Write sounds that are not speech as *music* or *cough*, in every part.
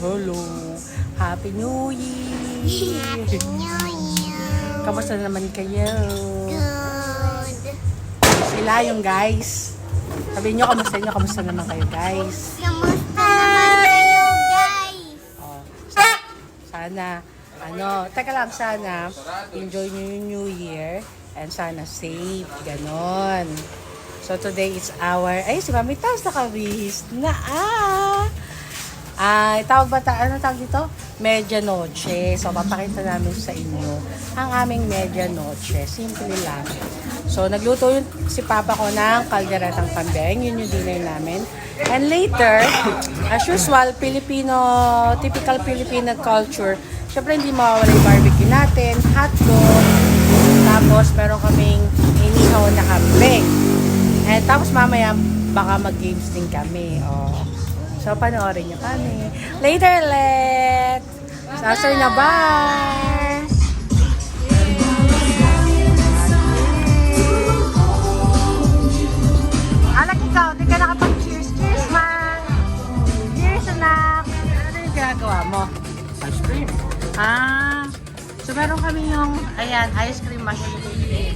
hello. Happy New Year. Happy New Year. Kamusta naman kayo? Good. Sila yung guys. Sabihin nyo, kamusta nyo, kamusta naman kayo guys? Kamusta naman kayo, guys? Oh, sa- sana, ano, teka lang, sana, enjoy nyo yung New Year and sana safe, ganon. So today is our, ay si Mami Taos nakabihis na ah! Ay, tawag ba, ta, ano tawag dito? Medianoche. So, papakita namin sa inyo ang aming medianoche. Simple lang. So, nagluto yun si Papa ko ng kalderetang pambeng. Yun yung dinner namin. And later, as usual, Filipino, typical Filipino culture. Siyempre, hindi mawawala yung barbecue natin, hotdog. Tapos, meron kaming inihaw na kambing. And tapos mamaya, baka mag-games din kami. Oh. So, panoorin niyo kami. Later, let! Sasar na! Ano yung ginagawa mo? Ice cream. Ah, so meron kami yung, ayan, ice cream machine.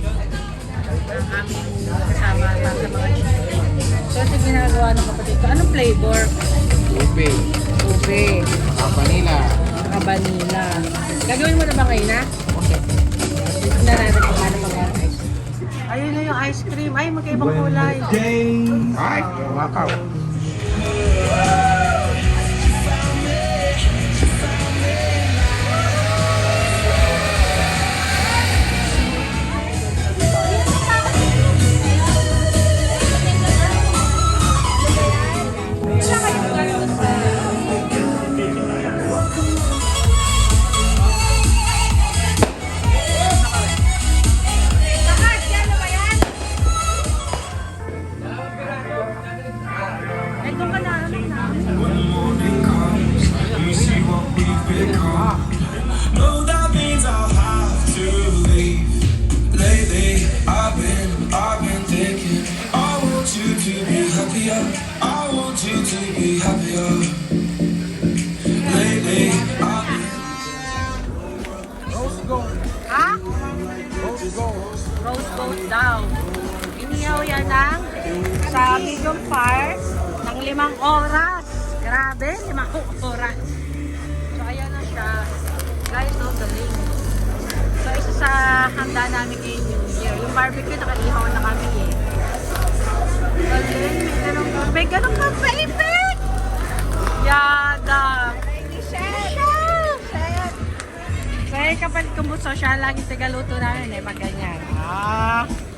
Ang aming kasama sa mga chicken. So, ito ginagawa ng kapatid ko. Anong flavor? Ube. Ube, vanilla. saka vanilla. Gagawin mo na ba ngayon, ha? Okay. Tignan natin kung ano ice cream. Ayun na yung ice cream. Ay, magkaibang kulay. Ay, wakaw. No, that means I'll have to leave. Lately, I've been, I've been thinking. I want you to be happier. I want you to be happier. Lately, I've been. Ha? Rose gold daw. Inihaw yan ng sa medium fire ng limang oras. Grabe, limang oras. Guys, no, galing. So, isa sa handa namin kay New Year. Yung barbecue, nakaihaw na kami eh. Galing, may ganun ka. May ganun ka, baby! Yada! Michelle! Michelle! Kaya kapag kumuso siya, lagi tagaluto namin eh, pag ganyan. Ah!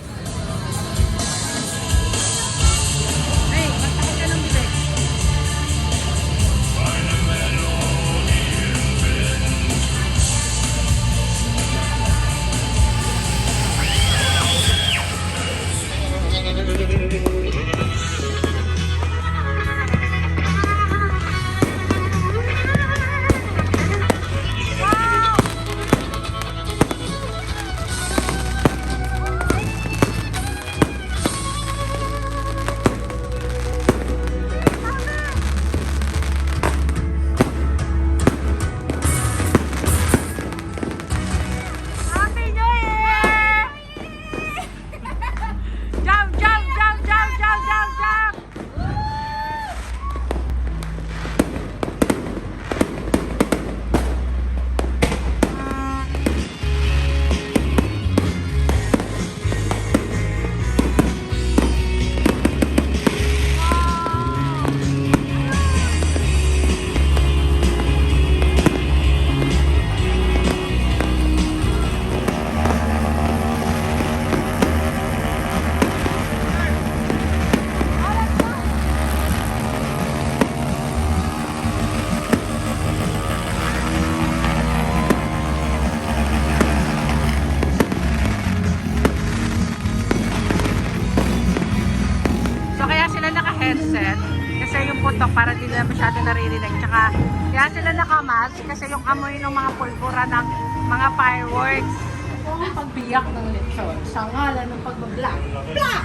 Naka-headset kasi yung putok para di nila masyado naririnig. Tsaka kaya sila naka-mask kasi yung amoy ng mga pulbura ng mga fireworks. Kung pagbiyak ng lechon sa ngalan ng pagbablak. Black!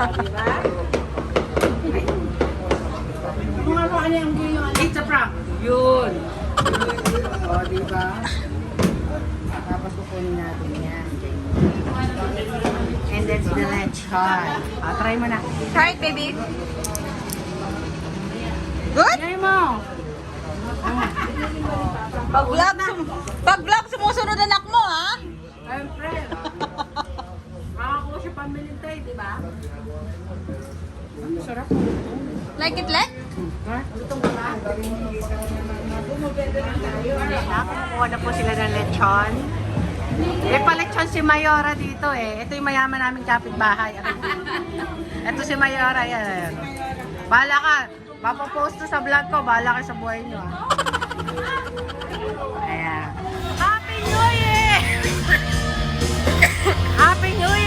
Ah, di ba? Mga It's a prank. Yun. O, di ba? Tapos kukunin natin yan. And that's the lechon. O, try mo na. Try it, baby. Good? Try mo. Pag vlog, sum- pag vlog sumusunod anak mo, ha? Siyempre. Makakuha siya pamilintay, di ba? Sarap. Like it, like? Ha? Lutong ka ba? Nakakuha na po sila ng lechon. May pa-lechon si Mayora dito eh. Ito yung mayaman naming kapitbahay. *laughs* Ito si Mayora, yan. Bahala ka. Papapost to sa vlog ko. Bahala ka sa buhay nyo. ah. Ayan. Happy New Year! *laughs* Happy New Year,